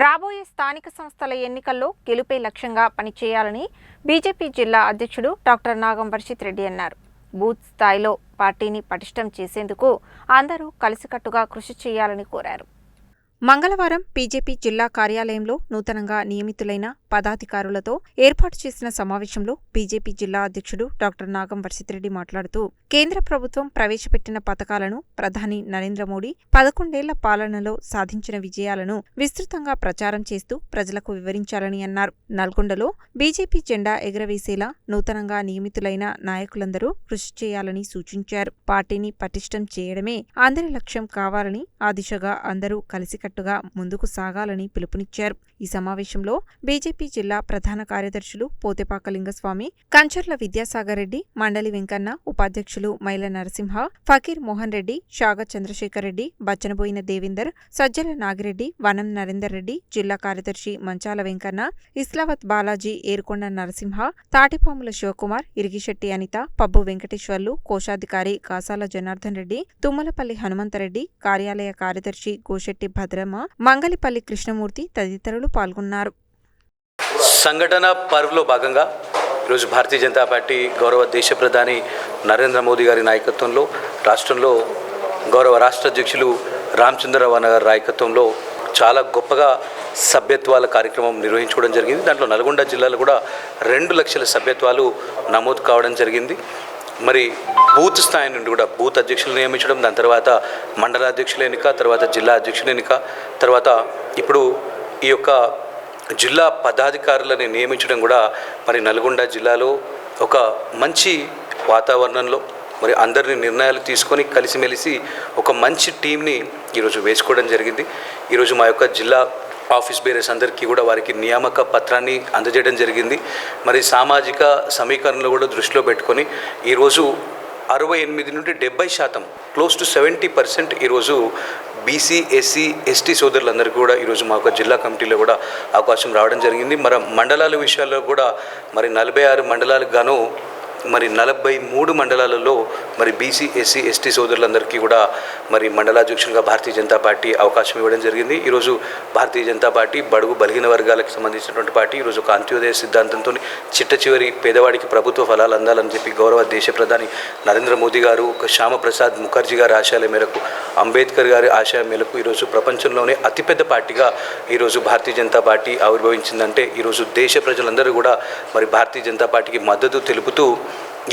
రాబోయే స్థానిక సంస్థల ఎన్నికల్లో గెలుపే లక్ష్యంగా పనిచేయాలని బీజేపీ జిల్లా అధ్యక్షుడు డాక్టర్ నాగం వర్షిత్ రెడ్డి అన్నారు. బూత్ స్థాయిలో పార్టీని పటిష్టం చేసేందుకు అందరూ కలిసికట్టుగా కృషి చేయాలని కోరారు. మంగళవారం బీజేపీ జిల్లా కార్యాలయంలో నూతనంగా నియమితులైన పదాధికారులతో ఏర్పాటు చేసిన సమావేశంలో బీజేపీ జిల్లా అధ్యక్షుడు డాక్టర్ నాగం వర్షితిరెడ్డి మాట్లాడుతూ కేంద్ర ప్రభుత్వం ప్రవేశపెట్టిన పథకాలను ప్రధాని నరేంద్ర మోడీ పదకొండేళ్ళ పాలనలో సాధించిన విజయాలను విస్తృతంగా ప్రచారం చేస్తూ ప్రజలకు వివరించాలని అన్నారు. నల్గొండలో బీజేపీ జెండా ఎగురవేసేలా నూతనంగా నియమితులైన నాయకులందరూ కృషి చేయాలని సూచించారు. పార్టీని పటిష్టం చేయడమే అందరి లక్ష్యం కావాలని ఆ దిశగా అందరూ కలిసికట్టుగా ముందుకు సాగాలని పిలుపునిచ్చారు. ఈ సమావేశంలో బీజేపీ జిల్లా ప్రధాన కార్యదర్శులు పోతెపాక లింగస్వామి కంచర్ల విద్యాసాగర్ రెడ్డి మండలి వెంకన్న ఉపాధ్యక్షులు మైల నరసింహ ఫకీర్ మోహన్ రెడ్డి షాగ చంద్రశేఖర్ రెడ్డి బచ్చనబోయిన దేవిందర్ సజ్జల నాగిరెడ్డి వనం నరేందర్ రెడ్డి జిల్లా కార్యదర్శి మంచాల వెంకన్న ఇస్లావత్ బాలాజీ ఏరుకొండ నరసింహ తాటిపాముల శివకుమార్ ఇరిగిశెట్టి అనిత పబ్బు వెంకటేశ్వర్లు కోశాధికారి కాసాల జనార్దన్ రెడ్డి తుమ్మలపల్లి హనుమంతరెడ్డి కార్యాలయ కార్యదర్శి గోశెట్టి భద్ర భద్రమ్మ మంగలిపల్లి కృష్ణమూర్తి తదితరులు పాల్గొన్నారు. సంఘటన పర్వ్లో భాగంగా ఈరోజు భారతీయ జనతా పార్టీ గౌరవ దేశ ప్రధాని నరేంద్ర మోదీ గారి నాయకత్వంలో రాష్ట్రంలో గౌరవ రాష్ట్ర అధ్యక్షులు రామచంద్రరావు గారి నాయకత్వంలో చాలా గొప్పగా సభ్యత్వాల కార్యక్రమం నిర్వహించుకోవడం జరిగింది. దాంట్లో నల్గొండ జిల్లాలో కూడా రెండు లక్షల సభ్యత్వాలు నమోదు కావడం జరిగింది. మరి బూత్ స్థాయి నుండి కూడా బూత్ అధ్యక్షులు నియమించడం దాని తర్వాత మండల అధ్యక్షుల ఎన్నిక తర్వాత జిల్లా అధ్యక్షుల ఎన్నిక తర్వాత ఇప్పుడు ఈ యొక్క జిల్లా పదాధికారులని నియమించడం కూడా మరి నల్గొండ జిల్లాలో ఒక మంచి వాతావరణంలో మరి అందరిని నిర్ణయాలు తీసుకొని కలిసిమెలిసి ఒక మంచి టీంని ఈరోజు వేసుకోవడం జరిగింది. ఈరోజు మా యొక్క జిల్లా ఆఫీస్ బేరర్స్ అందరికీ కూడా వారికి నియామక పత్రాన్ని అందజేయడం జరిగింది. మరి సామాజిక సమీకరణలు కూడా దృష్టిలో పెట్టుకొని ఈరోజు అరవై ఎనిమిది నుండి డెబ్బై శాతం క్లోజ్ టు సెవెంటీ పర్సెంట్ ఈరోజు బీసీ ఎస్సీ ఎస్టీ సోదరులందరికీ కూడా ఈరోజు మాకు జిల్లా కమిటీలో కూడా అవకాశం రావడం జరిగింది. మరి మండలాల విషయాల్లో కూడా మరి నలభై ఆరు మండలాలకు గాను మరి నలభై మూడు మండలాలలో మరి బీసీ ఎస్సీ ఎస్టీ సోదరులందరికీ కూడా మరి మండలాధ్యక్షులుగా భారతీయ జనతా పార్టీ అవకాశం ఇవ్వడం జరిగింది. ఈరోజు భారతీయ జనతా పార్టీ బడుగు బలిగిన వర్గాలకు సంబంధించినటువంటి పార్టీ ఈరోజు ఒక అంత్యోదయ సిద్ధాంతంతో చిట్ట చివరి పేదవాడికి ప్రభుత్వ ఫలాలు అందాలని చెప్పి గౌరవ దేశ ప్రధాని నరేంద్ర మోదీ గారు ఒక శ్యామప్రసాద్ ముఖర్జీ గారి ఆశయాల మేరకు అంబేద్కర్ గారి ఆశయం మేరకు ఈరోజు ప్రపంచంలోనే అతిపెద్ద పార్టీగా ఈరోజు భారతీయ జనతా పార్టీ ఆవిర్భవించిందంటే ఈరోజు దేశ ప్రజలందరూ కూడా మరి భారతీయ జనతా పార్టీకి మద్దతు తెలుపుతూ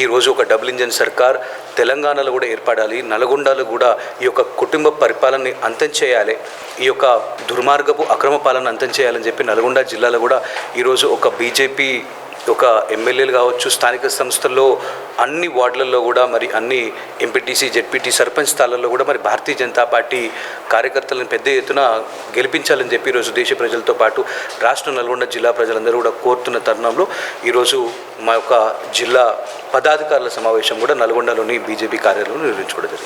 ఈరోజు ఒక డబుల్ ఇంజన్ సర్కార్ తెలంగాణలో కూడా ఏర్పడాలి. నల్గొండలో కూడా ఈ యొక్క కుటుంబ పరిపాలనని అంతం చేయాలి. ఈ యొక్క దుర్మార్గపు అక్రమ పాలన అంతం చేయాలని చెప్పి నల్గొండ జిల్లాలో కూడా ఈరోజు ఒక బీజేపీ ఒక ఎమ్మెల్యేలు కావచ్చు స్థానిక సంస్థల్లో అన్ని వార్డులలో కూడా మరి అన్ని ఎంపీటీసీ జెడ్పీటీ సర్పంచ్ స్థానాల్లో కూడా మరి భారతీయ జనతా పార్టీ కార్యకర్తలను పెద్ద ఎత్తున గెలిపించాలని చెప్పి ఈరోజు దేశ ప్రజలతో పాటు రాష్ట్ర నల్గొండ జిల్లా ప్రజలందరూ కూడా కోరుతున్న తరుణంలో ఈరోజు మా యొక్క జిల్లా పదాధికారుల సమావేశం కూడా నల్గొండలోని బీజేపీ కార్యాలయంలో నిర్వహించుకోవడం జరిగింది.